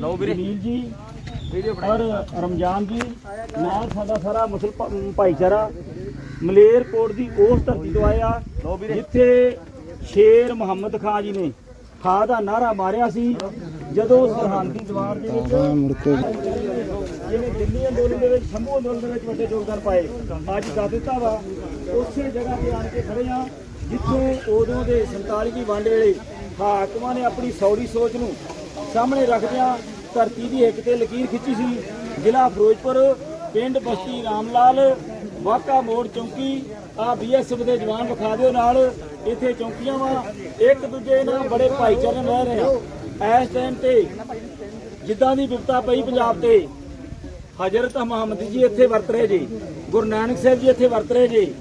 ਲਓ ਵੀਰੇ ਨੀਲ ਜੀ ਔਰ ਰਮਜ਼ਾਨ ਜੀ ਨਾਲ ਸਾਡਾ ਸਾਰਾ ਮੁਸਲ ਭਾ- ਭਾਈਚਾਰਾ ਮਲੇਰਕੋਟ ਦੀ ਉਸ ਧਰਤੀ ਤੋਂ ਆਇਆ ਜਿੱਥੇ ਸ਼ੇਰ ਮੁਹੰਮਦ ਖਾਨ ਜੀ ਨੇ ਖਾ ਦਾ ਨਾਰਾ ਮਾਰਿਆ ਸੀ। ਜਦੋਂ ਸਰਹੰਦੀ ਦੀਵਾਰ ਦੇ ਵਿੱਚ ਜਿਹਨੇ ਦਿੱਲੀ ਅੰਦੋਲਨ ਦੇ ਵਿੱਚ ਸ਼ੰਭੂ ਅੰਦੋਲਨ ਦੇ ਵਿੱਚ ਵੱਡੇ ਯੋਗਦਾਨ ਪਾਏ ਅੱਜ ਕਰ ਦਿੱਤਾ ਵਾ ਉਸੇ ਜਗ੍ਹਾ ਤੇ ਆਣ ਕੇ ਖੜੇ ਆ। ਜਿੱਥੋਂ ਉਦੋਂ ਦੇ 47 ਦੀ ਵੰਡ ਵੇਲੇ ਹਾਕਮਾਂ ਨੇ ਆਪਣੀ ਸੌਰੀ ਸੋਚ ਨੂੰ ਸਾਹਮਣੇ ਰੱਖਦਿਆਂ ਧਰਤੀ ਦੀ ਇੱਕ ਤੇ ਲਕੀਰ ਖਿੱਚੀ ਸੀ। ਜ਼ਿਲ੍ਹਾ ਫਿਰੋਜ਼ਪੁਰ, ਪਿੰਡ ਬਸਤੀ ਰਾਮਲਾਲ ਵਾਕਾ ਮੋੜ ਚੌਂਕੀ ਆ ਬੀਐਸਐਫ ਦੇ ਜਵਾਨ ਵਿਖਾ ਦਿਓ ਨਾਲ ਇੱਥੇ ਚੌਂਕੀਆਂ ਵਾ। ਇੱਕ ਦੂਜੇ ਨਾਲ ਬੜੇ ਭਾਈਚਾਰੇ ਰਹਿ ਰਹੇ ਆ। ਇਸ ਟਾਈਮ ਤੇ ਜਿੱਦਾਂ ਦੀ ਵਿਪਤਾ ਪਈ ਪੰਜਾਬ ਤੇ ਹਜ਼ਰਤ ਮੁਹੰਮਦ ਜੀ ਇੱਥੇ ਵਰਤ ਰਹੇ ਜੀ, ਗੁਰੂ ਨਾਨਕ ਸਾਹਿਬ ਜੀ ਇੱਥੇ ਵਰਤ ਰਹੇ ਜੀ।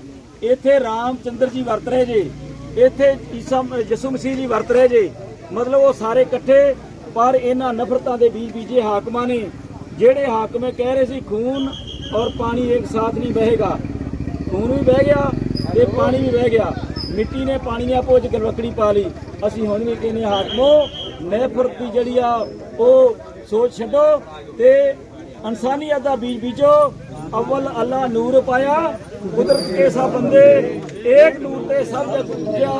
ਇੱਥੇ ਰਾਮਚੰਦਰ ਜੀ ਵਰਤ ਰਹੇ ਜੇ, ਇੱਥੇ ਈਸਾ ਯਿਸੂ ਮਸੀਹ ਜੀ ਵਰਤ ਰਹੇ ਜੇ। ਮਤਲਬ ਉਹ ਸਾਰੇ ਇਕੱਠੇ, ਪਰ ਇਹਨਾਂ ਨਫ਼ਰਤਾਂ ਦੇ ਬੀਜ ਬੀਜੇ ਹਾਕਮਾਂ ਨੇ, ਜਿਹੜੇ ਹਾਕਮੇ ਕਹਿ ਰਹੇ ਸੀ, ਖੂਨ ਔਰ ਪਾਣੀ ਇੱਕ ਸਾਥ ਨਹੀਂ ਵਹੇਗਾ ਖੂਨ ਵੀ ਵਹਿ ਗਿਆ ਤੇ ਪਾਣੀ ਵੀ ਵਹਿ ਗਿਆ। ਮਿੱਟੀ ਨੇ ਪਾਣੀ ਨੇ ਆਪੋ ਗਲਵਕੜੀ ਪਾ ਲਈ। ਅਸੀਂ ਹੁਣ ਵੀ ਕਹਿੰਦੇ ਹਾਕਮੋ, ਨਫ਼ਰਤ ਦੀ ਜਿਹੜੀ ਆ, ਉਹ ਸੋਚ ਛੱਡੋ ਤੇ ਇਨਸਾਨੀਅਤ ਦਾ ਬੀਜ ਬੀਜੋ। ਅਵਲ ਅੱਲਾ ਨੂਰ ਪਾਇਆ। ਕੁਦਰਤ ਕੇ ਸਭ ਬੰਦੇ ਏਕ ਨੂਰ ਤੇ ਸਭ ਜਗ ਪੂਜਿਆ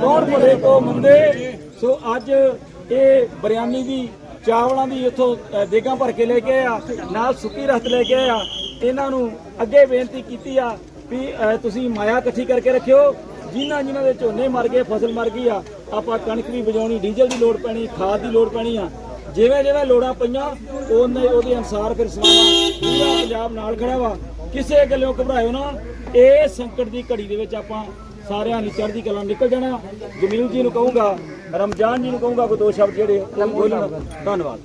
ਕੌਣ ਭਲੇ ਕੋ ਮੰਦੇ। ਸੋ ਅੱਜ ਇਹ ਬਰਿਆਨੀ ਦੀ ਚਾਵਲਾਂ ਦੀ ਇੱਥੋਂ ਅ, ਦੇਗਾਂ ਭਰ ਕੇ ਲੈ ਕੇ ਆ ਨਾਲ ਸੁੱਕੀ ਰਸਤ ਲੈ ਕੇ ਆ ਇਹਨਾਂ ਨੂੰ ਅੱਗੇ ਬੇਨਤੀ ਕੀਤੀ ਆ ਵੀ ਤੁਸੀਂ ਮਾਇਆ ਇਕੱਠੀ ਕਰਕੇ ਰੱਖਿਓ। ਜਿਨ੍ਹਾਂ ਜਿਨ੍ਹਾਂ ਦੇ ਝੋਨੇ ਮਰ ਗਏ ਫਸਲ ਮਰ ਗਈ ਆ ਆਪਾਂ ਕਣਕ ਵੀ ਵਜਾਉਣੀ ਡੀਜ਼ਲ ਦੀ ਲੋੜ ਪੈਣੀ ਖਾਦ ਦੀ ਲੋੜ ਪੈਣੀ ਆ। ਜਿਵੇਂ ਜਿਵੇਂ ਲੋੜਾਂ ਪਈਆਂ ਉਹਨੇ ਉਹਦੇ ਅਨਸਾਰ ਫਿਰ ਪੂਰਾ ਪੰਜਾਬ ਨਾਲ ਖੜਾ ਵਾ। ਕਿਸੇ ਗੱਲੋਂ ਘਬਰਾਇਓ ਨਾ ਇਹ ਸੰਕਟ ਦੀ ਘੜੀ ਦੇ ਵਿੱਚ ਆਪਾਂ ਸਾਰਿਆਂ ਨੇ ਚੜ੍ਹਦੀ ਕਲਾ ਨਿਕਲ ਜਾਣਾ। ਜਮੀਲ ਜੀ ਨੂੰ ਕਹੂੰਗਾ ਰਮਜ਼ਾਨ ਜੀ ਨੂੰ ਕਹੂੰਗਾ ਕੋਈ ਦੋ ਸ਼ਬਦ ਜਿਹੜੇ ਬੋਲਣ ਧੰਨਵਾਦ।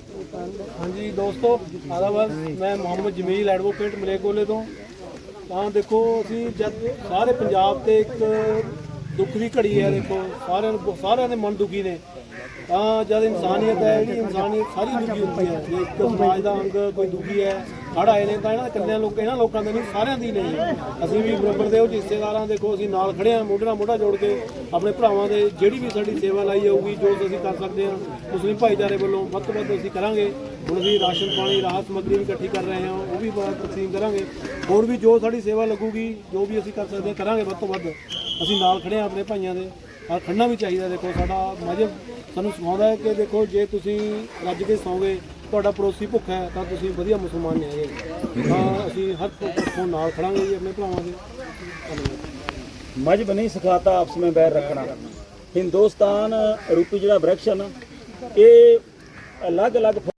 ਹਾਂਜੀ ਦੋਸਤੋ ਆਦਾਬਾਦ ਮੈਂ ਮੁਹੰਮਦ ਜਮੀਲ ਐਡਵੋਕੇਟ ਮਲੇਕੋਲੇ ਤੋਂ। ਤਾਂ ਦੇਖੋ ਅਸੀਂ ਜਦ ਸਾਰੇ ਪੰਜਾਬ ਤੇ ਇੱਕ ਦੁੱਖ ਦੀ ਘੜੀ ਹੈ ਦੇਖੋ ਸਾਰਿਆਂ ਨੂੰ ਸਾਰਿਆਂ ਦੇ ਮਨ ਦੁਖੀ ਨੇ। ਤਾਂ ਜਦ ਇਨਸਾਨੀਅਤ ਹੈ ਜਿਹੜੀ ਇਨਸਾਨੀਅਤ ਸਾਰੀ ਦੁਖੀ ਹੁੰਦੀ ਹੈ। ਜੇ ਇੱਕ ਸਮਾਜ ਦਾ ਅੰਗ ਕੋਈ ਦੁਖੀ ਹੈ ਹੜ ਆਏ ਨੇ, ਤਾਂ ਇਹਨਾਂ ਕੱਲਿਆਂ ਲੋਕ, ਇਹਨਾਂ ਲੋਕਾਂ ਦੇ ਨਹੀਂ, ਸਾਰਿਆਂ ਦੀ ਨਹੀਂ। ਅਸੀਂ ਵੀ ਬਰਾਬਰ ਦੇ ਉਹ ਹਿੱਸੇਦਾਰਾਂ ਦੇਖੋ, ਅਸੀਂ ਨਾਲ ਖੜੇ ਹਾਂ, ਮੋਢੇ ਨਾਲ ਮੋਢਾ ਜੋੜ ਕੇ ਆਪਣੇ ਭਰਾਵਾਂ ਦੇ ਜਿਹੜੀ ਵੀ ਸਾਡੀ ਸੇਵਾ ਲਾਈ ਜਾਊਗੀ, ਜੋ ਅਸੀਂ ਕਰ ਸਕਦੇ ਹਾਂ, ਮੁਸਲਿਮ ਭਾਈਚਾਰੇ ਵੱਲੋਂ ਵੱਧ ਤੋਂ ਵੱਧ ਅਸੀਂ ਕਰਾਂਗੇ। ਹੁਣ ਅਸੀਂ ਰਾਸ਼ਨ ਪਾਣੀ, ਰਾਹਤ ਸਮੱਗਰੀ ਵੀ ਇਕੱਠੀ ਕਰ ਰਹੇ ਹਾਂ, ਉਹ ਵੀ ਬਹੁਤ ਤਕਸੀਮ ਕਰਾਂਗੇ। ਹੋਰ ਵੀ ਜੋ ਸਾਡੀ ਸੇਵਾ ਲੱਗੂਗੀ, ਜੋ ਵੀ ਅਸੀਂ ਕਰ ਸਕਦੇ ਹਾਂ, ਕਰਾਂਗੇ ਵੱਧ ਤੋਂ ਵੱਧ। ਅਸੀਂ ਨਾਲ ਖੜੇ ਹਾਂ ਆਪਣੇ ਭਾਈਆਂ ਦੇ। ਔਰ ਖੜਨਾ ਵੀ ਚਾਹੀਦਾ, ਦੇਖੋ ਸਾਡਾ ਮਜਬ ਸਾਨੂੰ ਸਿਖਾਉਂਦਾ ਹੈ ਕਿ ਦੇਖੋ ਜੇ ਤੁਸੀਂ ਰੱਜ ਕੇ ਸੌਂਗੇ, ਤੁਹਾਡਾ ਪੜੋਸੀ ਭੁੱਖਾ ਹੈ, ਤਾਂ ਤੁਸੀਂ ਵਧੀਆ ਮੁਸਲਮਾਨ ਨਹੀਂ ਹੈਗੇ। ਤਾਂ ਅਸੀਂ ਹਰ ਪੱਖੋਂ ਨਾਲ ਖੜਾਂਗੇ ਜੀ ਆਪਣੇ ਭਰਾਵਾਂ ਦੇ। ਮਜਬ ਨਹੀਂ ਸਿਖਾਤਾ, ਆਪਸ ਵਿੱਚ ਬੈਰ ਰੱਖਣਾ। ਹਿੰਦੁਸਤਾਨ ਰੂਪੀ ਜਿਹੜਾ ਬ੍ਰੈਕਸ਼ਨ ਇਹ ਅਲੱਗ-ਅਲੱਗ